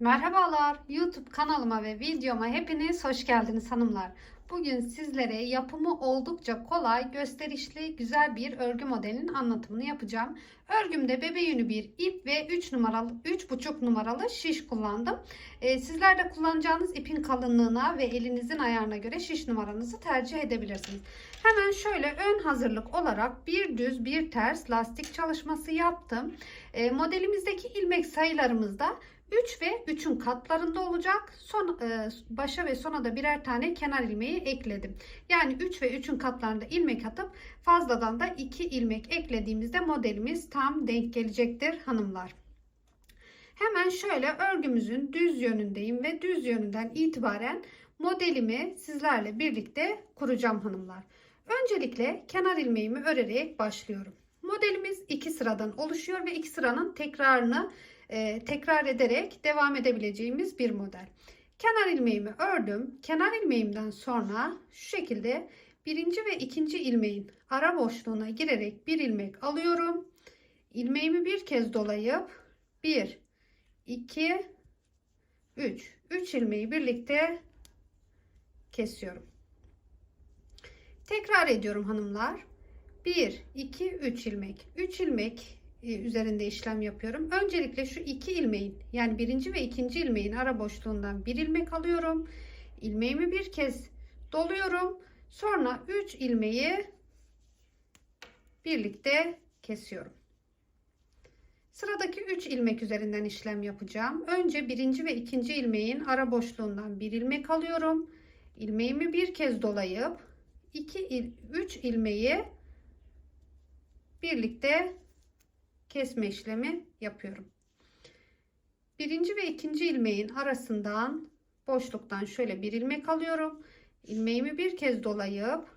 Merhabalar, YouTube kanalıma ve videoma hepiniz hoş geldiniz hanımlar. Bugün sizlere yapımı oldukça kolay, gösterişli, güzel bir örgü modelinin anlatımını yapacağım. Örgümde bebe yünü bir ip ve 3 numaralı 3,5 numaralı şiş kullandım. Ee, sizler de kullanacağınız ipin kalınlığına ve elinizin ayarına göre şiş numaranızı tercih edebilirsiniz. Hemen şöyle ön hazırlık olarak bir düz bir ters lastik çalışması yaptım. Ee, modelimizdeki ilmek sayılarımızda 3 ve 3'ün katlarında olacak. Son e, başa ve sona da birer tane kenar ilmeği ekledim. Yani 3 ve 3'ün katlarında ilmek atıp fazladan da 2 ilmek eklediğimizde modelimiz tam denk gelecektir hanımlar. Hemen şöyle örgümüzün düz yönündeyim ve düz yönünden itibaren modelimi sizlerle birlikte kuracağım hanımlar. Öncelikle kenar ilmeğimi örerek başlıyorum. Modelimiz iki sıradan oluşuyor ve iki sıranın tekrarını e, tekrar ederek devam edebileceğimiz bir model. Kenar ilmeğimi ördüm. Kenar ilmeğimden sonra şu şekilde birinci ve ikinci ilmeğin ara boşluğuna girerek bir ilmek alıyorum. İlmeğimi bir kez dolayıp 1, 2, 3. 3 ilmeği birlikte kesiyorum. Tekrar ediyorum hanımlar. 1, 2, 3 ilmek. 3 ilmek üzerinde işlem yapıyorum. Öncelikle şu iki ilmeğin yani birinci ve ikinci ilmeğin ara boşluğundan bir ilmek alıyorum. İlmeğimi bir kez doluyorum. Sonra 3 ilmeği birlikte kesiyorum. Sıradaki 3 ilmek üzerinden işlem yapacağım. Önce birinci ve ikinci ilmeğin ara boşluğundan bir ilmek alıyorum. İlmeğimi bir kez dolayıp 2 3 ilmeği birlikte kesme işlemi yapıyorum. Birinci ve ikinci ilmeğin arasından boşluktan şöyle bir ilmek alıyorum. İlmeğimi bir kez dolayıp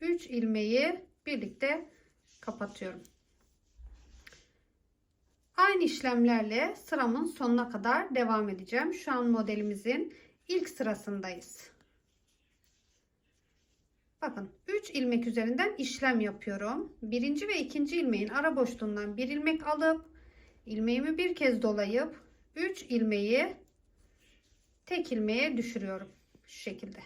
3 ilmeği birlikte kapatıyorum. Aynı işlemlerle sıramın sonuna kadar devam edeceğim. Şu an modelimizin ilk sırasındayız. Bakın 3 ilmek üzerinden işlem yapıyorum. Birinci ve ikinci ilmeğin ara boşluğundan bir ilmek alıp ilmeğimi bir kez dolayıp 3 ilmeği tek ilmeğe düşürüyorum. Şu şekilde.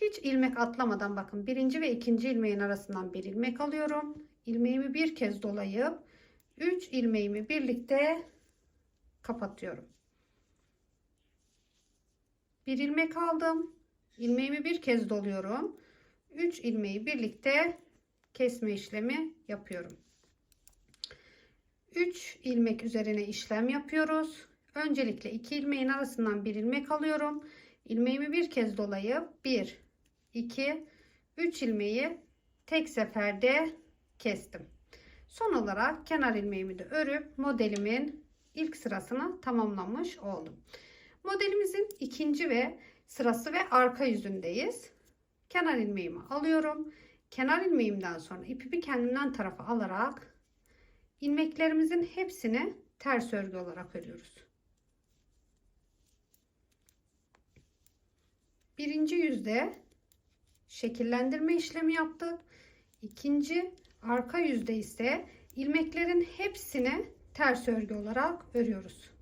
Hiç ilmek atlamadan bakın birinci ve ikinci ilmeğin arasından bir ilmek alıyorum. İlmeğimi bir kez dolayıp 3 ilmeğimi birlikte kapatıyorum. Bir ilmek aldım ilmeğimi bir kez doluyorum. 3 ilmeği birlikte kesme işlemi yapıyorum. 3 ilmek üzerine işlem yapıyoruz. Öncelikle 2 ilmeğin arasından bir ilmek alıyorum. İlmeğimi bir kez dolayıp 1 2 3 ilmeği tek seferde kestim. Son olarak kenar ilmeğimi de örüp modelimin ilk sırasını tamamlamış oldum. Modelimizin ikinci ve sırası ve arka yüzündeyiz. Kenar ilmeğimi alıyorum. Kenar ilmeğimden sonra ipimi kendimden tarafa alarak ilmeklerimizin hepsini ters örgü olarak örüyoruz. Birinci yüzde şekillendirme işlemi yaptık. İkinci arka yüzde ise ilmeklerin hepsini ters örgü olarak örüyoruz.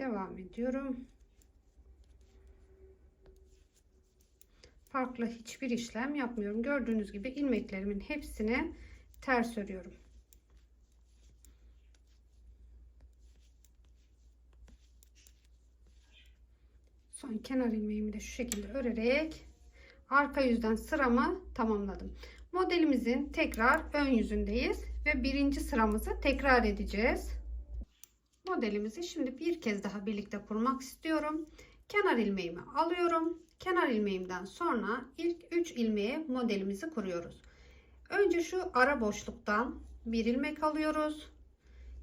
Devam ediyorum. Farklı hiçbir işlem yapmıyorum. Gördüğünüz gibi ilmeklerimin hepsini ters örüyorum. Son kenar ilmeğimi de şu şekilde örerek arka yüzden sıramı tamamladım. Modelimizin tekrar ön yüzündeyiz ve birinci sıramızı tekrar edeceğiz modelimizi şimdi bir kez daha birlikte kurmak istiyorum. Kenar ilmeğimi alıyorum. Kenar ilmeğimden sonra ilk 3 ilmeğe modelimizi kuruyoruz. Önce şu ara boşluktan bir ilmek alıyoruz.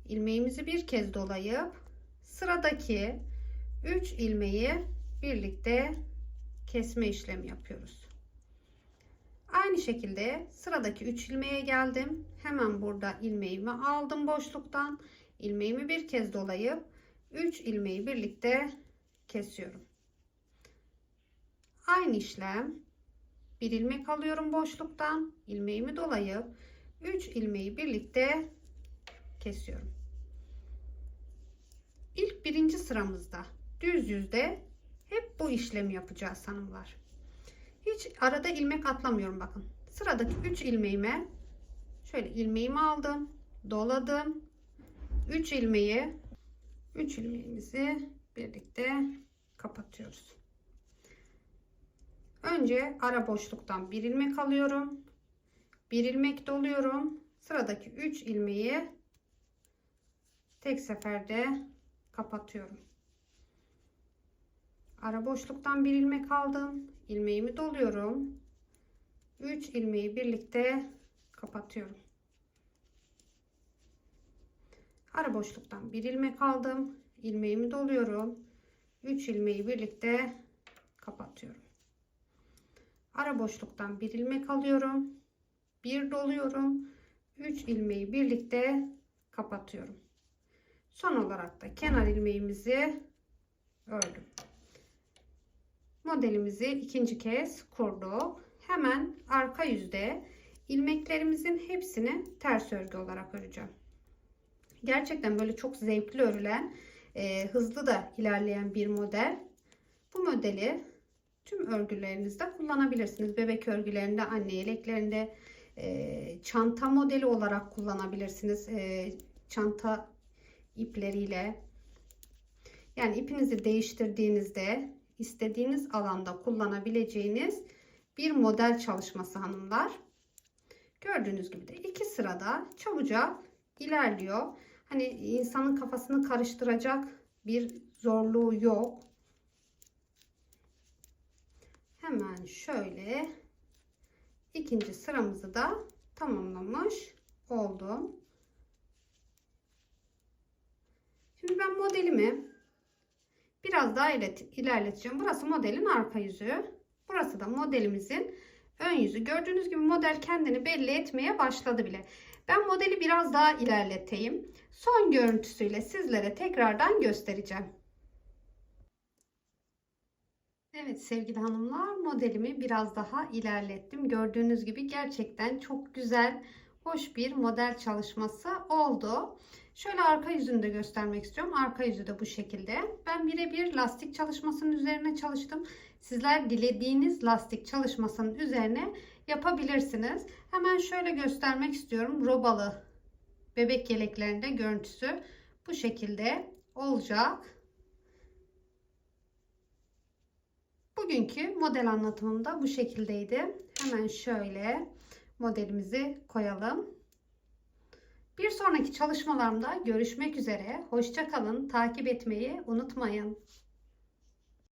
İlmeğimizi bir kez dolayıp sıradaki 3 ilmeği birlikte kesme işlemi yapıyoruz. Aynı şekilde sıradaki 3 ilmeğe geldim. Hemen burada ilmeğimi aldım boşluktan ilmeğimi bir kez dolayıp 3 ilmeği birlikte kesiyorum. Aynı işlem bir ilmek alıyorum boşluktan. ilmeğimi dolayıp 3 ilmeği birlikte kesiyorum. İlk birinci sıramızda düz yüzde hep bu işlemi yapacağız hanımlar. Hiç arada ilmek atlamıyorum bakın. Sıradaki 3 ilmeğime şöyle ilmeğimi aldım, doladım. 3 ilmeği 3 ilmeğimizi birlikte kapatıyoruz. Önce ara boşluktan bir ilmek alıyorum. Bir ilmek doluyorum. Sıradaki 3 ilmeği tek seferde kapatıyorum. Ara boşluktan bir ilmek aldım. ilmeğimi doluyorum. 3 ilmeği birlikte kapatıyorum. Ara boşluktan bir ilmek aldım. ilmeğimi doluyorum. 3 ilmeği birlikte kapatıyorum. Ara boşluktan bir ilmek alıyorum. Bir doluyorum. 3 ilmeği birlikte kapatıyorum. Son olarak da kenar ilmeğimizi ördüm. Modelimizi ikinci kez kurduk. Hemen arka yüzde ilmeklerimizin hepsini ters örgü olarak öreceğim. Gerçekten böyle çok zevkli örülen, e, hızlı da ilerleyen bir model. Bu modeli tüm örgülerinizde kullanabilirsiniz. Bebek örgülerinde, anne yeleklerinde, e, çanta modeli olarak kullanabilirsiniz. E, çanta ipleriyle. Yani ipinizi değiştirdiğinizde istediğiniz alanda kullanabileceğiniz bir model çalışması hanımlar. Gördüğünüz gibi de iki sırada çabucak ilerliyor. Hani insanın kafasını karıştıracak bir zorluğu yok. Hemen şöyle ikinci sıramızı da tamamlamış oldum. Şimdi ben modelimi biraz daha ilerleteceğim. Burası modelin arka yüzü. Burası da modelimizin ön yüzü. Gördüğünüz gibi model kendini belli etmeye başladı bile. Ben modeli biraz daha ilerleteyim. Son görüntüsüyle sizlere tekrardan göstereceğim. Evet sevgili hanımlar modelimi biraz daha ilerlettim. Gördüğünüz gibi gerçekten çok güzel, hoş bir model çalışması oldu. Şöyle arka yüzünü de göstermek istiyorum. Arka yüzü de bu şekilde. Ben birebir lastik çalışmasının üzerine çalıştım. Sizler dilediğiniz lastik çalışmasının üzerine yapabilirsiniz. Hemen şöyle göstermek istiyorum. Robalı bebek yeleklerinde görüntüsü bu şekilde olacak. Bugünkü model anlatımım da bu şekildeydi. Hemen şöyle modelimizi koyalım. Bir sonraki çalışmalarımda görüşmek üzere. Hoşçakalın. Takip etmeyi unutmayın.